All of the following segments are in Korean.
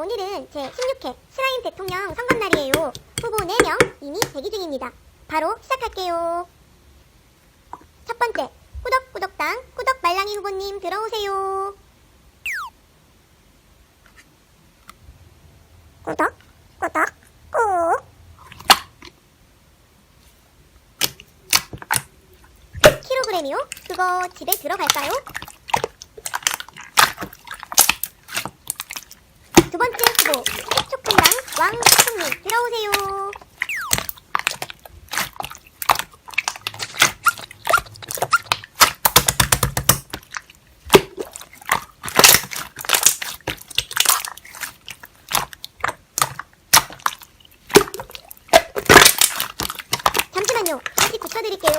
오늘은 제16회 슬라임 대통령 선거날이에요. 후보 4명 이미 대기 중입니다. 바로 시작할게요. 첫 번째, 꾸덕꾸덕당 꾸덕 말랑이 후보님 들어오세요. 꾸덕, 꾸덕, 꾹. 킬로그램이요? 그거 집에 들어갈까요? 두 번째 후보 촉군당 왕초콩님 들어오세요. 잠시만요. 다시 붙여드릴게요.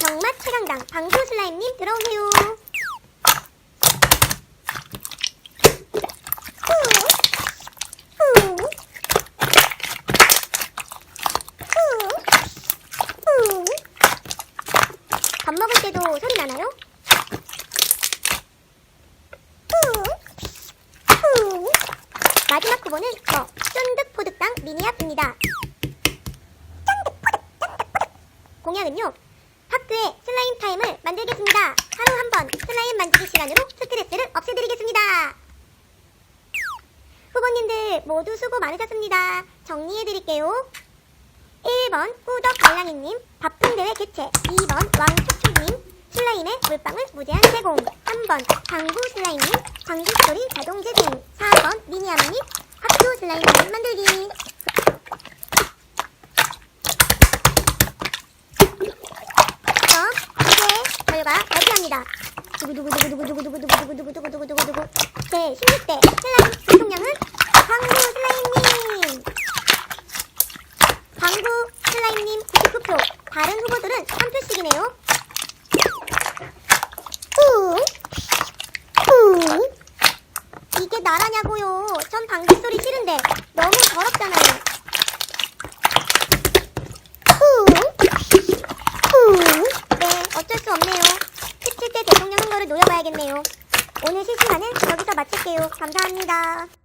정맛 최강당 방구 슬라임님 들어오세요. 후, 후, 후, 후. 때도 소리 나나요? 마지막 후보는 저 쫀득포득당 미니앱입니다. 공약은요. 학교에 슬라임 타임을 만들겠습니다. 하루 한 번 슬라임 만들기 시간으로 스트레스를 없애드리겠습니다. 후보님들 모두 수고 많으셨습니다. 정리해드릴게요. 1번 꾸덕 말랑이님 밥풍대회 개최 2번 왕촉촉님 슬라임의 물방울 무제한 제공. 3번 방구 슬라임님 전기스토리 자동 재생. 4번 미니아미님 학교 슬라임 만들기. 그럼 이제 결과 발표합니다. 두구두구두구두구두구두구두구두구두구두구두구두구 제 16대 슬라임 대통령은 광구 슬라임님 광구 슬라임님 99표 다른 후보들은 한 표씩이네요. 후, 후. 이게 나라냐고요. 전 방귀 소리 싫은데 너무 더럽잖아요. 네, 어쩔 수 없네요. 17대 대통령 선거를 노려봐야겠네요. 오늘 실시간은 여기서 마칠게요. 감사합니다.